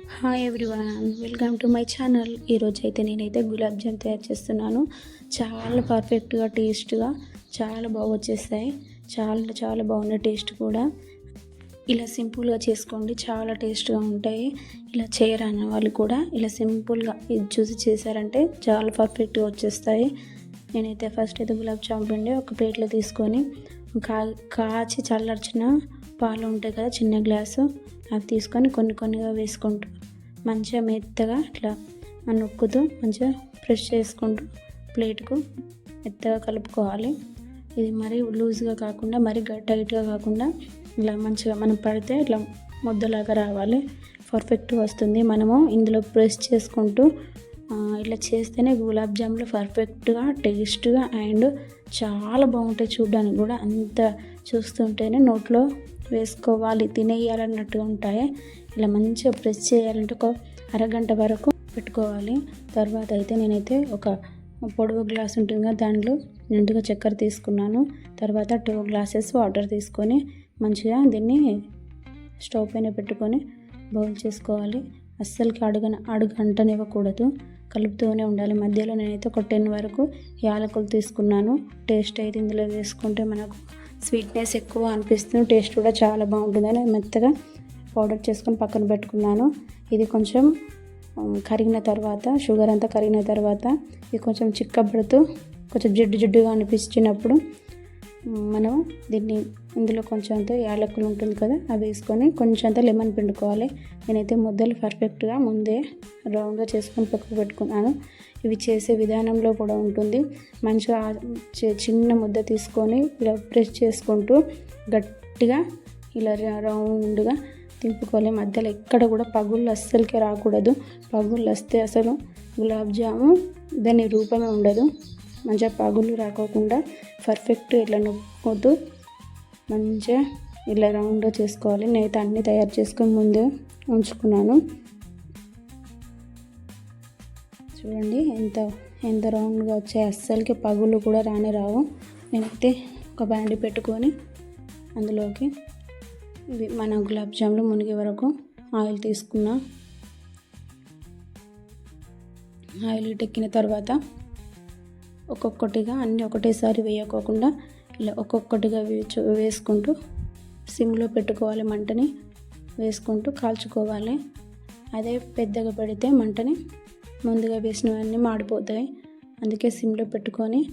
Hi everyone welcome to my channel ఈరోజు అయితే నేనైతే గులాబ్ జామ్ తయారు చేస్తున్నాను. చాలా పర్ఫెక్ట్గా టేస్ట్గా చాలా బాగా వచ్చేస్తాయి. చాలా చాలా బాగున్నాయి టేస్ట్ కూడా. ఇలా సింపుల్గా చేసుకోండి చాలా టేస్ట్గా ఉంటాయి. ఇలా చేయరాని వాళ్ళు కూడా ఇలా సింపుల్గా ఇది చూసి చేశారంటే చాలా పర్ఫెక్ట్గా వచ్చేస్తాయి. నేనైతే ఫస్ట్ అయితే గులాబ్ జామ్ పిండి ఒక ప్లేట్లో తీసుకొని కా కాచి చల్లార్చిన పాలు ఉంటాయి కదా చిన్న గ్లాసు. అవి తీసుకొని కొన్ని కొన్నిగా వేసుకుంటూ మంచిగా మెత్తగా ఇట్లా నొక్కుతూ మంచిగా ప్రెస్ చేసుకుంటూ ప్లేట్కు మెత్తగా కలుపుకోవాలి. ఇది మరీ లూజ్గా కాకుండా మరీ టైట్గా కాకుండా ఇలా మంచిగా మనం పడితే ఇట్లా ముద్దలాగా రావాలి. పర్ఫెక్ట్గా వస్తుంది. మనము ఇందులో ప్రెస్ చేసుకుంటూ ఇట్లా చేస్తేనే గులాబ్ జాములు పర్ఫెక్ట్గా టేస్ట్గా అండ్ చాలా బాగుంటాయి చూడడానికి కూడా. అంత చూస్తుంటేనే నోట్లో వేసుకోవాలి తినేయాలన్నట్టుగా ఉంటాయి. ఇలా మంచిగా ప్రెస్ చేయాలంటే ఒక అరగంట వరకు పెట్టుకోవాలి. తర్వాత అయితే నేనైతే ఒక పొడవు గ్లాస్ ఉంటుంది కదా దాంట్లో నిండుగా చక్కెర తీసుకున్నాను. తర్వాత టూ గ్లాసెస్ వాటర్ తీసుకొని మంచిగా దీన్ని స్టవ్ పైన పెట్టుకొని బౌల్ చేసుకోవాలి. అస్సలకి అడుగన అడుగు అంటనివ్వకూడదు కలుపుతూనే ఉండాలి. మధ్యలో నేనైతే ఒక టెన్ వరకు యాలకులు తీసుకున్నాను. టేస్ట్ అయితే ఇందులో వేసుకుంటే మనకు స్వీట్నెస్ ఎక్కువ అనిపిస్తుంది. టేస్ట్ కూడా చాలా బాగుంటుందని మెత్తగా పౌడర్ చేసుకొని పక్కన పెట్టుకున్నాను. ఇది కొంచెం కరిగిన తర్వాత షుగర్ అంతా కరిగిన తర్వాత ఇది కొంచెం చిక్కబడుతూ కొంచెం జిడ్డు జిడ్డుగా అనిపించినప్పుడు మనం దీన్ని ఇందులో కొంచెం అంత యాలకులు ఉంటుంది కదా అవి వేసుకొని కొంచెం అంతా లెమన్ పిండుకోవాలి. నేనైతే ముద్దలు పర్ఫెక్ట్గా ముందే రౌండ్గా చేసుకొని పక్కకు పెట్టుకున్నాను. ఇవి చేసే విధానంలో కూడా ఉంటుంది. మంచిగా చిన్న ముద్ద తీసుకొని ఇలా ప్రెస్ చేసుకుంటూ గట్టిగా ఇలా రౌండ్గా తింపుకోవాలి మధ్యలో ఎక్కడ కూడా పగుళ్ళు అస్సలకే రాకూడదు. పగుళ్ళు వస్తే అసలు గులాబ్ జాము దాని రూపమే ఉండదు. మంచిగా పగుళ్ళు రాకోకుండా పర్ఫెక్ట్ ఇట్లా నొక్కుతూ మంచిగా ఇలా రౌండ్గా చేసుకోవాలి. నేనైతే అన్నీ తయారు చేసుకొని ముందే ఉంచుకున్నాను. చూడండి ఎంత ఎంత రౌండ్గా వచ్చాయి. అస్సలకి పగులు కూడా రాని రావు. నేనైతే ఒక బ్యాండ్ పెట్టుకొని అందులోకి మన గులాబ్ జాములు మునిగే వరకు ఆయిల్ తీసుకున్నా. ఆయిల్ టెక్కిన తర్వాత ఒక్కొక్కటిగా అన్నీ ఒకటేసారి వేయకోకుండా ఇలా ఒక్కొక్కటిగా వేసుకుంటూ సిమ్లో పెట్టుకోవాలి మంటని. వేసుకుంటూ కాల్చుకోవాలి. అదే పెద్దగా పెడితే మంటని ముందుగా వేసినవన్నీ మాడిపోతాయి. అందుకే సిమ్లో పెట్టుకొని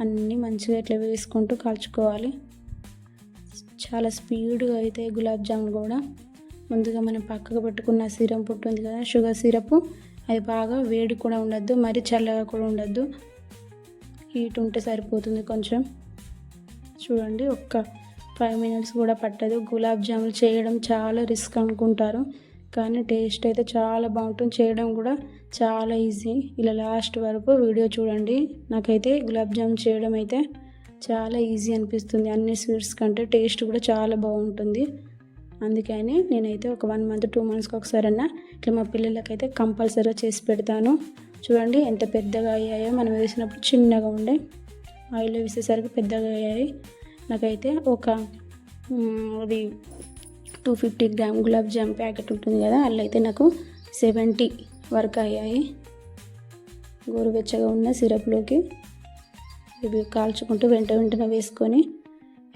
అన్నీ మంచిగా ఇట్లా వేసుకుంటూ కాల్చుకోవాలి. చాలా స్పీడ్గా అయితే గులాబ్ జామున్ కూడా. ముందుగా మనం పక్కకు పెట్టుకున్న సిరప్ ఉంటుంది కదా షుగర్ సిరప్ అది బాగా వేడి కూడా ఉండద్దు మరి చల్లగా కూడా ఉండద్దు. హీట్ ఉంటే సరిపోతుంది కొంచెం. చూడండి ఒక్క ఫైవ్ మినిట్స్ కూడా పట్టదు. గులాబ్ జాములు చేయడం చాలా రిస్క్ అనుకుంటారు. కానీ టేస్ట్ అయితే చాలా బాగుంటుంది. చేయడం కూడా చాలా ఈజీ. ఇలా లాస్ట్ వరకు వీడియో చూడండి. నాకైతే గులాబ్ జామ్ చేయడం అయితే చాలా ఈజీ అనిపిస్తుంది. అన్ని స్వీట్స్ కంటే టేస్ట్ కూడా చాలా బాగుంటుంది. అందుకని నేనైతే ఒక వన్ మంత్ టూ మంత్స్కి ఒకసారన్నా ఇట్లా మా పిల్లలకైతే కంపల్సరీగా చేసి పెడతాను. చూడండి ఎంత పెద్దగా అయ్యాయో. మనం వేసినప్పుడు చిన్నగా ఉండే ఆయిల్ వేసేసరికి పెద్దగా అయ్యాయి. నాకైతే ఒక అది two fifty gram gulab jam packet ఉంటుంది కదా అలా అయితే నాకు సెవెంటీ వరకు అయ్యాయి. గోరువెచ్చగా ఉన్న సిరప్లోకి ఇవి కాల్చుకుంటూ వెంట వెంటనే వేసుకొని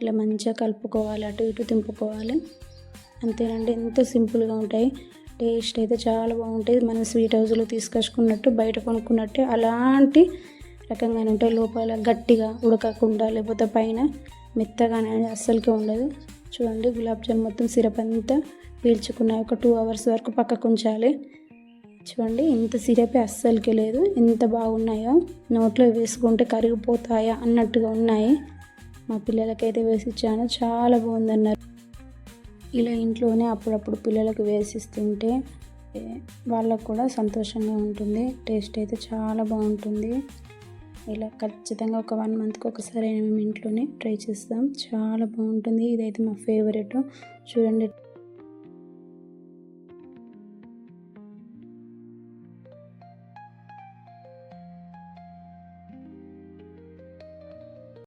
ఇలా మంచిగా కలుపుకోవాలి అటు ఇటు తింపుకోవాలి. అంతేనండి ఎంతో సింపుల్గా ఉంటాయి. టేస్ట్ అయితే చాలా బాగుంటాయి. మనం స్వీట్ హౌస్లో తీసుకొచ్చుకున్నట్టు బయట కొనుక్కున్నట్టు అలాంటి రకంగానే ఉంటాయి. లోపల గట్టిగా ఉడకకుండా లేకపోతే పైన మెత్తగానే అనేది అస్సలకే ఉండదు. చూడండి గులాబ్ జామ్ మొత్తం సిరప్ అంతా పీల్చుకున్నాయి. ఒక టూ అవర్స్ వరకు పక్కకు ఉంచాలి. చూడండి ఇంత సిరపే అస్సలకి లేదు. ఎంత బాగున్నాయో. నోట్లో వేసుకుంటే కరిగిపోతాయా అన్నట్టుగా ఉన్నాయి. మా పిల్లలకైతే వేసి ఇచ్చాను. చాలా బాగుందన్నారు. ఇలా ఇంట్లోనే అప్పుడప్పుడు పిల్లలకు వేసిస్తుంటే వాళ్ళకు కూడా సంతోషంగా ఉంటుంది. టేస్ట్ అయితే చాలా బాగుంటుంది. ఇలా ఖచ్చితంగా ఒక వన్ మంత్కి ఒకసారి అయినా మేము ఇంట్లోనే ట్రై చేస్తాం. చాలా బాగుంటుంది. ఇదైతే మా ఫేవరెట్. చూడండి.